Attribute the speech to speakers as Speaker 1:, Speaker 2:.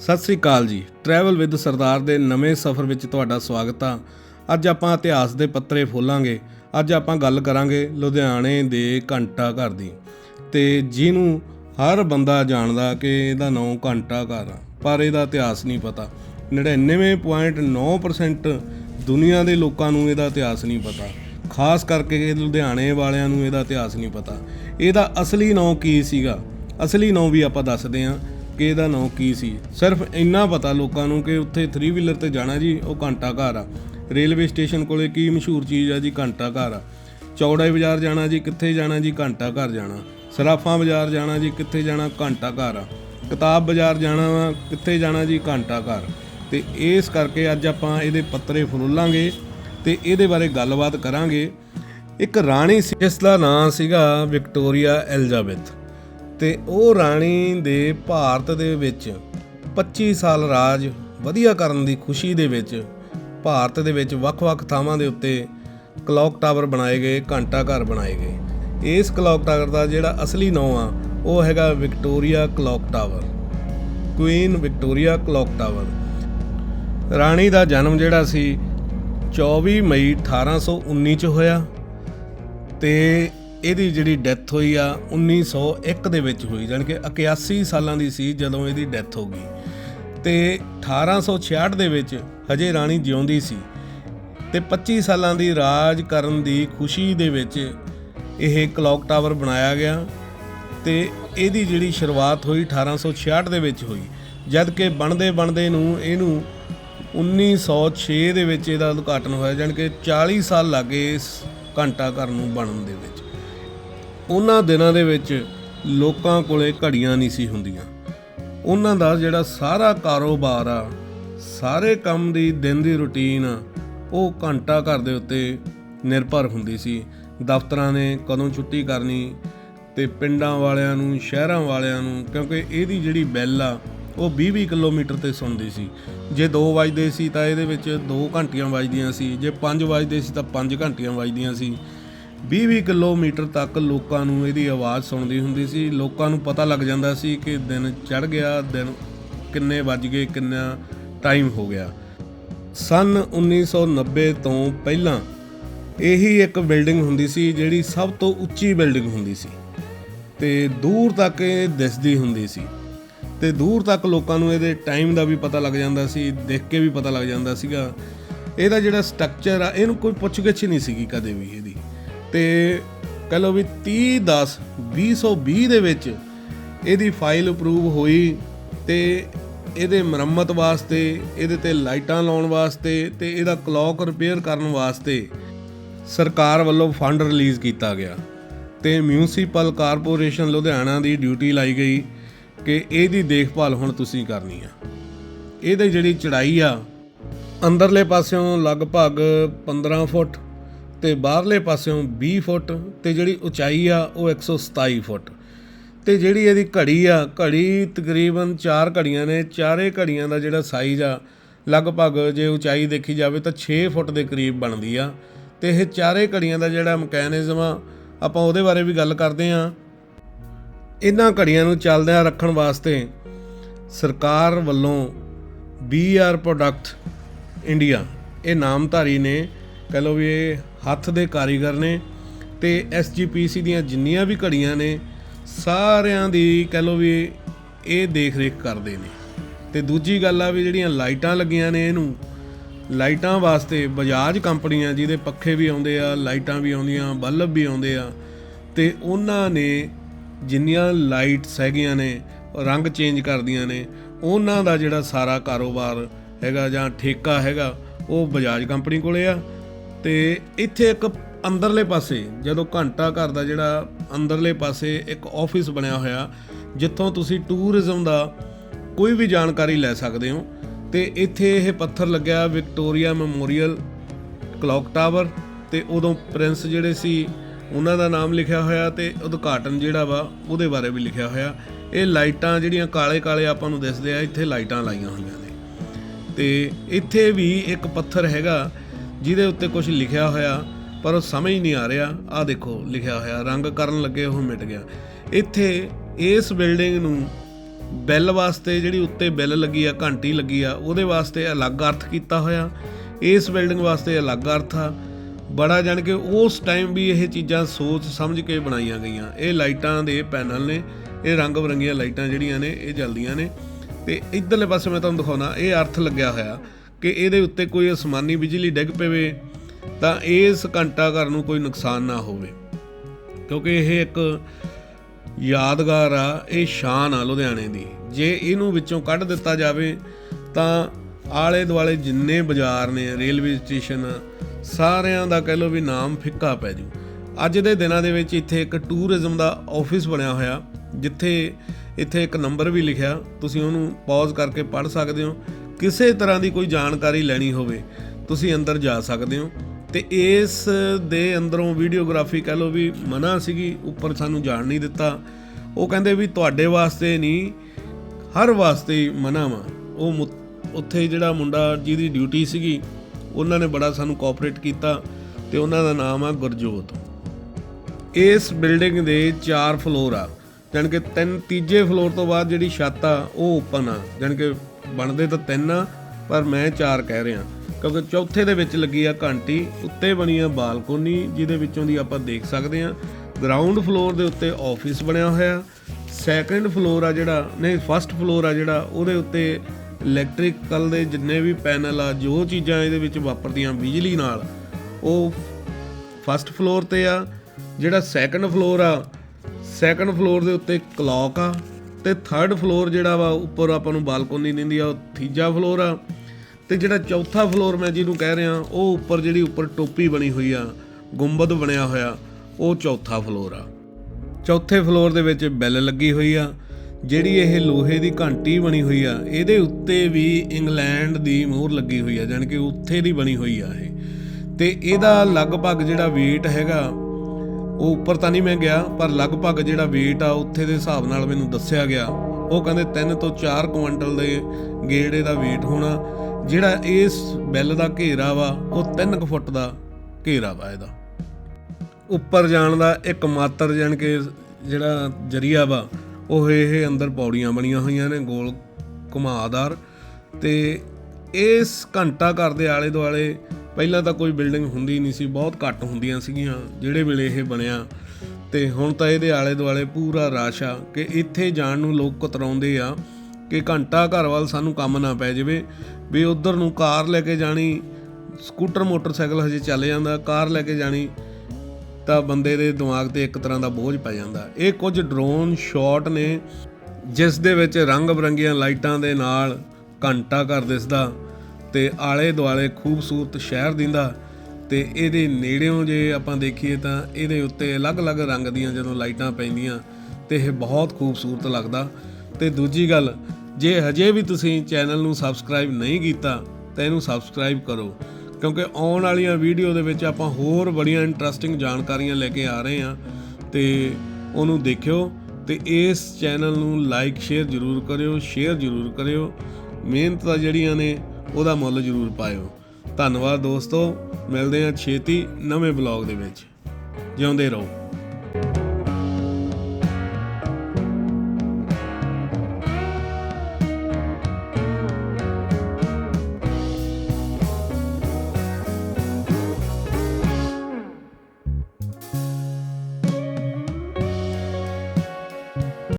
Speaker 1: ਸਤਿ ਸ੍ਰੀ ਅਕਾਲ ਜੀ। Travel with ਸਰਦਾਰ ਦੇ ਨਵੇਂ ਸਫ਼ਰ ਵਿੱਚ ਤੁਹਾਡਾ ਸਵਾਗਤ ਆ। ਅੱਜ ਆਪਾਂ ਇਤਿਹਾਸ ਦੇ ਪੱਤਰੇ ਫੋਲਾਂਗੇ ਅੱਜ ਆਪਾਂ ਗੱਲ ਕਰਾਂਗੇ ਲੁਧਿਆਣੇ ਦੇ ਘੰਟਾ ਘਰ ਦੀ। ਤੇ ਜਿਹਨੂੰ ਹਰ ਬੰਦਾ ਜਾਣਦਾ ਕਿ ਇਹਦਾ ਨਾਮ ਘੰਟਾ ਘਰ ਆ, ਪਰ ਇਹਦਾ ਇਤਿਹਾਸ ਨਹੀਂ ਪਤਾ। 99.9% ਦੁਨੀਆ ਦੇ ਲੋਕਾਂ ਨੂੰ ਇਹਦਾ ਇਤਿਹਾਸ ਨਹੀਂ ਪਤਾ। ਖਾਸ ਕਰਕੇ ਲੁਧਿਆਣੇ ਵਾਲਿਆਂ ਨੂੰ ਇਹਦਾ ਇਤਿਹਾਸ ਨਹੀਂ ਪਤਾ। ਇਹਦਾ ਅਸਲੀ ਨਾਮ ਕੀ ਸੀਗਾ? ਅਸਲੀ ਨਾਮ ਵੀ ਆਪਾਂ ਦੱਸਦੇ ਹਾਂ। ਕਿ ਇਹਦਾ ਨਾਂ ਕੀ ਸੀ? ਸਿਰਫ ਇੰਨਾ ਪਤਾ ਲੋਕਾਂ ਨੂੰ ਕਿ ਉੱਥੇ 3 ਵੀਲਰ ਤੇ ਜਾਣਾ ਜੀ, ਉਹ ਘੰਟਾ ਘਰ ਆ। ਰੇਲਵੇ ਸਟੇਸ਼ਨ ਕੋਲੇ ਕੀ ਮਸ਼ਹੂਰ ਚੀਜ਼ ਆ ਜੀ, ਘੰਟਾ ਘਰ ਆ। ਚੌੜਾ ਬਾਜ਼ਾਰ ਜਾਣਾ ਜੀ, ਕਿੱਥੇ ਜਾਣਾ ਜੀ, ਘੰਟਾ ਘਰ ਜਾਣਾ। ਸਰਾਫਾਂ ਬਾਜ਼ਾਰ ਜਾਣਾ ਜੀ, ਕਿੱਥੇ ਜਾਣਾ, ਘੰਟਾ ਘਰ ਆ। ਕਿਤਾਬ ਬਾਜ਼ਾਰ ਜਾਣਾ ਵਾ, ਕਿੱਥੇ ਜਾਣਾ ਜੀ, ਘੰਟਾ ਘਰ। ਤੇ ਇਸ ਕਰਕੇ ਅੱਜ ਆਪਾਂ ਇਹਦੇ ਪੱਤਰੇ ਫਰੋਲਾਂਗੇ ਤੇ ਇਹਦੇ ਬਾਰੇ ਗੱਲਬਾਤ ਕਰਾਂਗੇ। ਇੱਕ ਰਾਣੀ ਸੀ ਜਿਸ ਦਾ ਨਾਂ ਸੀਗਾ ਵਿਕਟੋਰੀਆ ਐਲਿਜ਼ਾਬੈਥ। ਤੇ ਉਹ ਰਾਣੀ ਦੇ ਭਾਰਤ ਦੇ ਵਿੱਚ 25 ਸਾਲ ਰਾਜ ਵਧੀਆ ਕਰਨ ਦੀ ਖੁਸ਼ੀ ਦੇ ਵਿੱਚ ਭਾਰਤ ਦੇ ਵਿੱਚ ਵੱਖ-ਵੱਖ ਥਾਵਾਂ ਦੇ ਉੱਤੇ ਕਲੌਕ ਟਾਵਰ ਬਣਾਏ ਗਏ, ਘੰਟਾ ਘਰ ਬਣਾਏ ਗਏ। ਇਸ ਕਲੌਕ ਟਾਵਰ ਦਾ ਜਿਹੜਾ ਅਸਲੀ ਨਾਮ ਆ, ਉਹ ਹੈਗਾ Victoria clock tower. Queen Victoria clock tower. ਰਾਣੀ ਦਾ ਜਨਮ ਜਿਹੜਾ ਸੀ 24 ਮਈ 1819 ਚ ਹੋਇਆ ਤੇ ਇਹਦੀ ਜਿਹੜੀ ਡੈਥ ਹੋਈ ਆ 1901 ਦੇ ਵਿੱਚ ਹੋਈ, ਜਾਣੀ ਕਿ 81 ਸਾਲਾਂ ਦੀ ਸੀ ਜਦੋਂ ਇਹਦੀ ਡੈਥ ਹੋ ਗਈ। ਤੇ 1866 ਦੇ ਵਿੱਚ ਹਜੇ ਰਾਣੀ ਜਿਉਂਦੀ ਸੀ। ਤੇ 25 ਸਾਲਾਂ ਦੀ ਰਾਜ ਕਰਨ ਦੀ ਖੁਸ਼ੀ ਦੇ ਵਿੱਚ ਇਹ ਕਲੌਕ ਟਾਵਰ ਬਣਾਇਆ ਗਿਆ ਤੇ ਇਹਦੀ ਜਿਹੜੀ ਸ਼ੁਰੂਆਤ ਹੋਈ 1866 ਦੇ ਵਿੱਚ ਹੋਈ। ਜਦ ਕਿ ਬਣਦੇ ਬਣਦੇ ਨੂੰ ਇਹਨੂੰ 1906 ਦੇ ਵਿੱਚ ਇਹਦਾ ਉਦਘਾਟਨ ਹੋਇਆ, ਜਾਣੀ ਕਿ 40 ਸਾਲ ਲੱਗੇ ਇਸ ਘੰਟਾ ਘਰ ਨੂੰ ਬਣਨ ਦੇ ਵਿੱਚ। ਉਹਨਾਂ ਦਿਨਾਂ ਦੇ ਵਿੱਚ ਲੋਕਾਂ ਕੋਲੇ ਘੜੀਆਂ ਨਹੀਂ ਸੀ ਹੁੰਦੀਆਂ। ਉਹਨਾਂ ਦਾ ਜਿਹੜਾ ਸਾਰਾ ਕਾਰੋਬਾਰ ਆ, ਸਾਰੇ ਕੰਮ ਦੀ, ਦਿਨ ਦੀ ਰੁਟੀਨ ਆ, ਉਹ ਘੰਟਾ ਘਰ ਦੇ ਉੱਤੇ ਨਿਰਭਰ ਹੁੰਦੀ ਸੀ। ਦਫ਼ਤਰਾਂ ਨੇ ਕਦੋਂ ਛੁੱਟੀ ਕਰਨੀ ਤੇ ਪਿੰਡਾਂ ਵਾਲਿਆਂ ਨੂੰ, ਸ਼ਹਿਰਾਂ ਵਾਲਿਆਂ ਨੂੰ, ਕਿਉਂਕਿ ਇਹਦੀ ਜਿਹੜੀ ਬੈਲ ਆ, ਉਹ 20-20 ਕਿਲੋਮੀਟਰ ਤੇ ਸੁਣਦੀ ਸੀ। ਜੇ 2 ਵਜਦੇ ਸੀ ਤਾਂ ਇਹਦੇ ਵਿੱਚ 2 ਘੰਟੀਆਂ ਵੱਜਦੀਆਂ ਸੀ, ਜੇ 5 ਵਜਦੇ ਸੀ ਤਾਂ 5 ਘੰਟੀਆਂ ਵੱਜਦੀਆਂ ਸੀ। 20-20 ਕਿਲੋਮੀਟਰ ਤੱਕ ਲੋਕਾਂ ਨੂੰ ਇਹਦੀ ਆਵਾਜ਼ ਸੁਣਦੀ ਹੁੰਦੀ ਸੀ। ਲੋਕਾਂ ਨੂੰ ਪਤਾ ਲੱਗ ਜਾਂਦਾ ਸੀ ਕਿ ਦਿਨ ਚੜ ਗਿਆ, ਦਿਨ ਕਿੰਨੇ ਵੱਜ ਗਏ, ਕਿੰਨਾ ਟਾਈਮ ਹੋ ਗਿਆ। ਸਨ 1990 ਤੋਂ ਪਹਿਲਾਂ ਇਹੀ ਇੱਕ ਬਿਲਡਿੰਗ ਹੁੰਦੀ ਸੀ, ਜਿਹੜੀ ਸਭ ਤੋਂ ਉੱਚੀ ਬਿਲਡਿੰਗ ਹੁੰਦੀ ਸੀ। ਤੇ ਦੂਰ ਤੱਕ ਇਹ ਦਿਸਦੀ ਹੁੰਦੀ ਸੀ। ਤੇ ਦੂਰ ਤੱਕ ਲੋਕਾਂ ਨੂੰ ਇਹਦੇ ਟਾਈਮ ਦਾ ਵੀ ਪਤਾ ਲੱਗ ਜਾਂਦਾ ਸੀ, ਦੇਖ ਕੇ ਵੀ ਪਤਾ ਲੱਗ ਜਾਂਦਾ ਸੀਗਾ। ਇਹਦਾ ਜਿਹੜਾ ਸਟਰਕਚਰ ਆ, ਇਹਨੂੰ ਕੋਈ ਪੁੱਛਗਿੱਛ ਨਹੀਂ ਸੀਗੀ ਕਦੇ ਵੀ ਇਹਦੀ। ਤੇ ਕਹ ਲਓ ਵੀ 30 10 2020 ਦੇ ਵਿੱਚ ਇਹਦੀ ਫਾਈਲ ਅਪਰੂਵ ਹੋਈ ਤੇ ਇਹਦੇ ਮੁਰੰਮਤ ਵਾਸਤੇ, ਇਹਦੇ ਤੇ ਲਾਈਟਾਂ ਲਾਉਣ ਵਾਸਤੇ ਤੇ ਇਹਦਾ ਕਲੌਕ ਰਿਪੇਅਰ ਕਰਨ ਵਾਸਤੇ ਸਰਕਾਰ ਵੱਲੋਂ ਫੰਡ ਰਿਲੀਜ਼ ਕੀਤਾ ਗਿਆ ਤੇ ਮਿਊਨਿਸਪਲ ਕਾਰਪੋਰੇਸ਼ਨ ਲੁਧਿਆਣਾ ਦੀ ਡਿਊਟੀ ਲਾਈ ਗਈ ਕਿ ਇਹਦੀ ਦੇਖਭਾਲ ਹੁਣ ਤੁਸੀਂ ਕਰਨੀ ਆ। ਇਹਦੀ ਜਿਹੜੀ ਚੜਾਈ ਆ, ਅੰਦਰਲੇ ਪਾਸਿਓਂ ਲਗਭਗ 15 ਫੁੱਟ ਤੇ ਬਾਹਰਲੇ ਪਾਸਿਓਂ 20 ਫੁੱਟ ਤੇ ਜਿਹੜੀ ਉਚਾਈ ਆ ਉਹ 127 ਫੁੱਟ। ਤੇ ਜਿਹੜੀ ਇਹਦੀ ਘੜੀ ਆ, ਘੜੀ ਤਕਰੀਬਨ 4 ਘੜੀਆਂ ਨੇ, ਚਾਰੇ ਘੜੀਆਂ ਦਾ ਜਿਹੜਾ ਸਾਈਜ਼ ਆ, ਲਗਭਗ ਜੇ ਉਚਾਈ ਦੇਖੀ ਜਾਵੇ ਤਾਂ 6 ਫੁੱਟ ਦੇ ਕਰੀਬ ਬਣਦੀ ਆ। ਤੇ ਇਹ ਚਾਰੇ ਘੜੀਆਂ ਦਾ ਜਿਹੜਾ ਮਕੈਨਿਜ਼ਮ ਆ, ਆਪਾਂ ਉਹਦੇ ਬਾਰੇ ਵੀ ਗੱਲ ਕਰਦੇ ਆ। ਇਹਨਾਂ ਘੜੀਆਂ ਨੂੰ ਚੱਲਦਿਆਂ ਰੱਖਣ ਵਾਸਤੇ ਸਰਕਾਰ ਵੱਲੋਂ ਬੀਆਰ ਪ੍ਰੋਡਕਟ ਇੰਡੀਆ ਇਹ ਨਾਮਧਾਰੀ ਨੇ, ਕਹ ਲਓ ਵੀ ਇਹ ਹੱਥ ਦੇ ਕਾਰੀਗਰ ਨੇ ਤੇ ਐਸਜੀਪੀਸੀ ਦੀਆਂ ਜਿੰਨੀਆਂ ਵੀ ਘੜੀਆਂ ਨੇ, ਸਾਰਿਆਂ ਦੀ ਕਹ ਲਓ ਵੀ ਇਹ ਦੇਖ ਰੇਖ ਕਰਦੇ ਨੇ। ਤੇ ਦੂਜੀ ਗੱਲ ਆ ਵੀ ਜਿਹੜੀਆਂ ਲਾਈਟਾਂ ਲੱਗੀਆਂ ਨੇ ਇਹਨੂੰ, ਲਾਈਟਾਂ ਵਾਸਤੇ ਬਜਾਜ ਕੰਪਨੀਆਂ ਜਿਹਦੇ ਪੱਖੇ ਵੀ ਆਉਂਦੇ ਆ, ਲਾਈਟਾਂ ਵੀ ਆਉਂਦੀਆਂ, ਬਲਬ ਵੀ ਆਉਂਦੇ ਆ, ਤੇ ਉਹਨਾਂ ਨੇ ਜਿੰਨੀਆਂ ਲਾਈਟਸ ਹੈਗੀਆਂ ਨੇ, ਰੰਗ ਚੇਂਜ ਕਰਦੀਆਂ ਨੇ, ਉਹਨਾਂ ਦਾ ਜਿਹੜਾ ਸਾਰਾ ਕਾਰੋਬਾਰ ਹੈਗਾ ਜਾਂ ਠੇਕਾ ਹੈਗਾ, ਉਹ ਬਜਾਜ ਕੰਪਨੀ ਕੋਲੇ ਆ। ਤੇ ਇੱਥੇ ਇੱਕ ਅੰਦਰਲੇ ਪਾਸੇ, ਜਦੋਂ ਘੰਟਾ ਘਰ ਦਾ ਜਿਹੜਾ ਅੰਦਰਲੇ ਪਾਸੇ ਇੱਕ ਆਫਿਸ ਬਣਿਆ ਹੋਇਆ, ਜਿੱਥੋਂ ਤੁਸੀਂ ਟੂਰਿਜ਼ਮ ਦਾ ਕੋਈ ਵੀ ਜਾਣਕਾਰੀ ਲੈ ਸਕਦੇ ਹੋ, ਤੇ ਇੱਥੇ ਇਹ ਪੱਥਰ ਲੱਗਿਆ ਵਿਕਟੋਰੀਆ ਮੈਮੋਰੀਅਲ ਕਲੌਕ ਟਾਵਰ ਤੇ ਉਦੋਂ ਪ੍ਰਿੰਸ ਜਿਹੜੇ ਸੀ, ਉਹਨਾਂ ਦਾ ਨਾਮ ਲਿਖਿਆ ਹੋਇਆ ਤੇ ਉਦਘਾਟਨ ਜਿਹੜਾ ਵਾ, ਉਹਦੇ ਬਾਰੇ ਵੀ ਲਿਖਿਆ ਹੋਇਆ। ਇਹ ਲਾਈਟਾਂ ਜਿਹੜੀਆਂ ਕਾਲੇ ਕਾਲੇ ਆਪਾਂ ਨੂੰ ਦਿਸਦੇ ਆ, ਇੱਥੇ ਲਾਈਟਾਂ ਲਾਈਆਂ ਹੋਈਆਂ ਨੇ। ਤੇ ਇੱਥੇ ਵੀ ਇੱਕ ਪੱਥਰ ਹੈਗਾ ਜਿਹਦੇ ਉੱਤੇ ਕੁਝ ਲਿਖਿਆ ਹੋਇਆ, ਪਰ ਉਹ ਸਮਝ ਨਹੀਂ ਆ ਰਿਹਾ। ਆ ਦੇਖੋ, ਲਿਖਿਆ ਹੋਇਆ, ਰੰਗ ਕਰਨ ਲੱਗੇ ਉਹ ਮਿਟ ਗਿਆ। ਇੱਥੇ ਇਸ ਬਿਲਡਿੰਗ ਨੂੰ ਬੈਲ ਵਾਸਤੇ ਜਿਹੜੀ ਉੱਤੇ ਬੈਲ ਲੱਗੀ ਆ, ਘੰਟੀ ਲੱਗੀ ਆ, ਉਹਦੇ ਵਾਸਤੇ ਅਲੱਗ ਅਰਥ ਕੀਤਾ ਹੋਇਆ। ਇਸ ਬਿਲਡਿੰਗ ਵਾਸਤੇ ਅਲੱਗ ਅਰਥ ਆ। ਬੜਾ ਜਾਣ ਕੇ ਉਸ ਟਾਈਮ ਵੀ ਇਹ ਚੀਜ਼ਾਂ ਸੋਚ ਸਮਝ ਕੇ ਬਣਾਈਆਂ ਗਈਆਂ। ਇਹ ਲਾਈਟਾਂ ਦੇ ਪੈਨਲ ਨੇ, ਇਹ ਰੰਗ ਬਰੰਗੀਆਂ ਲਾਈਟਾਂ ਜਿਹੜੀਆਂ ਨੇ, ਇਹ ਜਲਦੀਆਂ ਨੇ। ਤੇ ਇਧਰਲੇ ਪਾਸੇ ਮੈਂ ਤੁਹਾਨੂੰ ਦਿਖਾਉਣਾ, ਇਹ ਅਰਥ ਲੱਗਿਆ ਹੋਇਆ। ਕਿ ਇਹਦੇ ਉੱਤੇ ਕੋਈ ਅਸਮਾਨੀ ਬਿਜਲੀ ਡਿੱਗ ਪਵੇ, ਤਾਂ ਇਸ ਘੰਟਾ ਘਰ ਨੂੰ ਕੋਈ ਨੁਕਸਾਨ ਨਾ ਹੋਵੇ। ਕਿਉਂਕਿ ਇਹ ਇੱਕ ਯਾਦਗਾਰ ਆ, ਇਹ ਸ਼ਾਨ ਆ ਲੁਧਿਆਣੇ ਦੀ। ਜੇ ਇਹਨੂੰ ਵਿੱਚੋਂ ਕੱਢ ਦਿੱਤਾ ਜਾਵੇ, ਤਾਂ ਆਲੇ ਦੁਆਲੇ ਜਿੰਨੇ ਬਾਜ਼ਾਰ ਨੇ, ਰੇਲਵੇ ਸਟੇਸ਼ਨ, ਸਾਰਿਆਂ ਦਾ ਕਹਿ ਲਓ ਵੀ ਨਾਮ ਫਿੱਕਾ ਪੈ ਜੂ। ਅੱਜ ਦੇ ਦਿਨਾਂ ਦੇ ਵਿੱਚ ਇੱਥੇ ਇੱਕ ਟੂਰਿਜ਼ਮ ਦਾ ਆਫਿਸ ਬਣਿਆ ਹੋਇਆ, ਜਿੱਥੇ ਇੱਥੇ ਇੱਕ ਨੰਬਰ ਵੀ ਲਿਖਿਆ, ਤੁਸੀਂ ਉਹਨੂੰ ਪੌਜ਼ ਕਰਕੇ ਪੜ੍ਹ ਸਕਦੇ ਹੋ। ਕਿਸੇ ਤਰ੍ਹਾਂ ਦੀ ਕੋਈ ਜਾਣਕਾਰੀ ਲੈਣੀ ਹੋਵੇ, ਤੁਸੀਂ ਅੰਦਰ ਜਾ ਸਕਦੇ ਹੋ। ਤੇ ਇਸ ਦੇ ਅੰਦਰੋਂ ਵੀਡੀਓਗ੍ਰਾਫੀ ਕਹ ਲਓ ਵੀ ਮਨਾ ਸੀਗੀ, ਉੱਪਰ ਸਾਨੂੰ ਜਾਣ ਨਹੀਂ ਦਿੱਤਾ। ਉਹ ਕਹਿੰਦੇ ਵੀ ਤੁਹਾਡੇ ਵਾਸਤੇ ਨਹੀਂ, ਹਰ ਵਾਸਤੇ ਮਨਾ ਵਾ। ਉਹ ਮੁ- ਉੱਥੇ ਜਿਹੜਾ ਮੁੰਡਾ ਜਿਹਦੀ ਡਿਊਟੀ ਸੀਗੀ, ਉਹਨਾਂ ਨੇ ਬੜਾ ਸਾਨੂੰ ਕੋਆਪਰੇਟ ਕੀਤਾ ਤੇ ਉਹਨਾਂ ਦਾ ਨਾਮ ਆ ਗੁਰਜੋਤ। ਇਸ ਬਿਲਡਿੰਗ ਦੇ 4 ਫਲੋਰ ਆ, ਜਾਣੀ ਕਿ ਤਿੰਨ ਤੀਜੇ ਫਲੋਰ ਤੋਂ ਬਾਅਦ ਜਿਹੜੀ ਛੱਤ ਆ, ਉਹ ਓਪਨ ਆ। ਜਾਣੀ ਕਿ ਬਣਦੇ ਤਾਂ ਤਿੰਨ ਆ, ਪਰ ਮੈਂ ਚਾਰ ਕਹਿ ਰਿਹਾ। ਕਿਉਂਕਿ ਚੌਥੇ ਦੇ ਵਿੱਚ ਲੱਗੀ ਆ ਘੰਟੀ, ਉੱਤੇ ਬਣੀ ਆ ਬਾਲਕੋਨੀ, ਜਿਹਦੇ ਵਿੱਚੋਂ ਦੀ ਆਪਾਂ ਦੇਖ ਸਕਦੇ ਆ। ਗਰਾਊਂਡ ਫਲੋਰ ਦੇ ਉੱਤੇ ਆਫਿਸ ਬਣਿਆ ਹੋਇਆ। ਸੈਕੰਡ ਫਲੋਰ ਆ ਜਿਹੜਾ, ਨਹੀਂ ਫਸਟ ਫਲੋਰ ਆ ਜਿਹੜਾ, ਉਹਦੇ ਉੱਤੇ ਇਲੈਕਟ੍ਰੀਕਲ ਦੇ ਜਿੰਨੇ ਵੀ ਪੈਨਲ ਆ, ਜੋ ਚੀਜ਼ਾਂ ਇਹਦੇ ਵਿੱਚ ਵਾਪਰਦੀਆਂ ਬਿਜਲੀ ਨਾਲ, ਉਹ ਫਸਟ ਫਲੋਰ ਤੇ ਆ। ਜਿਹੜਾ ਸੈਕੰਡ ਫਲੋਰ ਆ ਸੈਕੰਡ ਫਲੋਰ ਦੇ ਉੱਤੇ ਕਲੌਕ ਆ। ਤੇ ਥਰਡ ਫਲੋਰ ਜਿਹੜਾ ਵਾ, ਉੱਪਰ ਆਪਾਂ ਨੂੰ ਬਾਲਕੋਨੀ ਦਿੰਦੀ ਆ, ਉਹ ਤੀਜਾ ਫਲੋਰ ਆ। ਤੇ ਜਿਹੜਾ ਚੌਥਾ ਫਲੋਰ ਮੈਂ ਜਿਹਨੂੰ ਕਹਿ ਰਿਹਾ, ਉਹ ਉੱਪਰ ਜਿਹੜੀ ਉੱਪਰ ਟੋਪੀ ਬਣੀ ਹੋਈ ਆ, ਗੁੰਬਦ ਬਣਿਆ ਹੋਇਆ, ਉਹ ਚੌਥਾ ਫਲੋਰ ਆ। ਚੌਥੇ ਫਲੋਰ ਦੇ ਵਿੱਚ ਬੈਲ ਲੱਗੀ ਹੋਈ ਆ, ਜਿਹੜੀ ਇਹ ਲੋਹੇ ਦੀ ਘੰਟੀ ਬਣੀ ਹੋਈ ਆ, ਇਹਦੇ ਉੱਤੇ ਵੀ ਇੰਗਲੈਂਡ ਦੀ ਮੋਹਰ ਲੱਗੀ ਹੋਈ ਆ, ਜਾਣੀ ਕਿ ਉੱਥੇ ਦੀ ਬਣੀ ਹੋਈ ਆ ਇਹ। ਤੇ ਇਹਦਾ ਲਗਭਗ ਜਿਹੜਾ weight ਹੈਗਾ ਉਹ ਉੱਪਰ ਤਾਂ ਨਹੀਂ ਮੈਂ ਗਿਆ, ਪਰ ਲਗਭਗ ਜਿਹੜਾ weight ਆ, ਉੱਥੇ ਦੇ ਹਿਸਾਬ ਨਾਲ ਮੈਨੂੰ ਦੱਸਿਆ ਗਿਆ। ਉਹ ਕਹਿੰਦੇ 3 ਤੋਂ 4 ਕੁਇੰਟਲ ਦੇ ਗੇੜ ਇਹਦਾ weight ਹੋਣਾ, ਜਿਹੜਾ ਇਸ ਬੈਲ ਦਾ ਘੇਰਾ ਵਾ, ਉਹ 3 ਫੁੱਟ ਦਾ ਘੇਰਾ ਵਾ ਇਹਦਾ। ਉੱਪਰ ਜਾਣ ਦਾ ਇੱਕ ਮਾਤਰ ਜਾਣ ਕੇ ਜਿਹੜਾ ਜਰੀਆ ਵਾ, ਉਹ ਇਹ ਅੰਦਰ ਪੌੜੀਆਂ ਬਣੀਆਂ ਹੋਈਆਂ ਨੇ, ਗੋਲ ਘੁਮਾਦਾਰ। ਤੇ ਇਸ ਘੰਟਾ ਘਰ ਦੇ ਆਲੇ ਦੁਆਲੇ ਪਹਿਲਾਂ ਤਾਂ ਕੋਈ ਬਿਲਡਿੰਗ ਹੁੰਦੀ ਨਹੀਂ ਸੀ, ਬਹੁਤ ਘੱਟ ਹੁੰਦੀਆਂ ਸੀਗੀਆਂ, ਜਿਹੜੇ ਵੇਲੇ ਇਹ ਬਣਿਆ। ਤੇ ਹੁਣ ਤਾਂ ਇਹਦੇ ਆਲੇ ਦੁਆਲੇ ਪੂਰਾ ਰਸ਼ ਆ ਕਿ ਇੱਥੇ ਜਾਣ ਨੂੰ ਲੋਕ ਕਤਰਾਉਂਦੇ ਆ ਕਿ ਘੰਟਾ ਘਰ ਵੱਲ ਸਾਨੂੰ ਕੰਮ ਨਾ ਪੈ ਜਾਵੇ। ਵੀ ਉਧਰ ਨੂੰ ਕਾਰ ਲੈ ਕੇ ਜਾਣੀ, ਸਕੂਟਰ, ਮੋਟਰਸਾਈਕਲ ਹਜੇ ਚੱਲ ਜਾਂਦਾ, ਕਾਰ ਲੈ ਕੇ ਜਾਣੀ ਤਾਂ ਬੰਦੇ ਦੇ ਦਿਮਾਗ ਤੇ ਇੱਕ ਤਰ੍ਹਾਂ ਦਾ ਬੋਝ ਪੈ ਜਾਂਦਾ। ਇਹ ਕੁਝ ਡਰੋਨ ਸ਼ਾਟ ਨੇ, ਜਿਸ ਦੇ ਵਿੱਚ ਰੰਗ ਬਰੰਗੀਆਂ ਲਾਈਟਾਂ ਦੇ ਨਾਲ ਘੰਟਾ ਘਰ ਦਿਸਦਾ। ਤੇ ਆਲੇ ਦੁਆਲੇ ਖੂਬਸੂਰਤ ਸ਼ਹਿਰ ਦਿੰਦਾ ਤੇ ਇਹਦੇ ਨੇੜਿਓਂ ਜੇ ਆਪਾਂ ਦੇਖੀਏ ਤਾਂ ਇਹਦੇ ਉੱਤੇ ਅਲੱਗ-ਅਲੱਗ ਰੰਗ ਦੀਆਂ ਜਦੋਂ ਲਾਈਟਾਂ ਪੈਂਦੀਆਂ ਤੇ ਇਹ ਬਹੁਤ ਖੂਬਸੂਰਤ ਲੱਗਦਾ। ਤੇ ਦੂਜੀ ਗੱਲ, ਜੇ ਹਜੇ ਵੀ ਤੁਸੀਂ ਚੈਨਲ ਨੂੰ ਸਬਸਕ੍ਰਾਈਬ ਨਹੀਂ ਕੀਤਾ, ਤਾਂ ਇਹਨੂੰ ਸਬਸਕ੍ਰਾਈਬ ਕਰੋ, ਕਿਉਂਕਿ ਆਉਣ ਵਾਲੀਆਂ ਵੀਡੀਓ ਦੇ ਵਿੱਚ ਆਪਾਂ ਹੋਰ ਬੜੀਆਂ ਇੰਟਰਸਟਿੰਗ ਜਾਣਕਾਰੀਆਂ ਲੈ ਕੇ ਆ ਰਹੇ ਹਾਂ ਤੇ ਉਹਨੂੰ ਦੇਖਿਓ ਤੇ ਇਸ ਚੈਨਲ ਨੂੰ ਲਾਈਕ, ਸ਼ੇਅਰ ਜ਼ਰੂਰ ਕਰਿਓ, ਸ਼ੇਅਰ ਜ਼ਰੂਰ ਕਰਿਓ। ਮਿਹਨਤਾਂ ਜਿਹੜੀਆਂ ਨੇ ਉਹਦਾ ਮੁੱਲ ਜ਼ਰੂਰ ਪਾਇਓ। ਧੰਨਵਾਦ ਦੋਸਤੋ। ਮਿਲਦੇ ਹਾਂ ਛੇਤੀ ਨਵੇਂ ਬਲੌਗ ਦੇ ਵਿੱਚ। ਜਿਉਂਦੇ ਰਹੋ।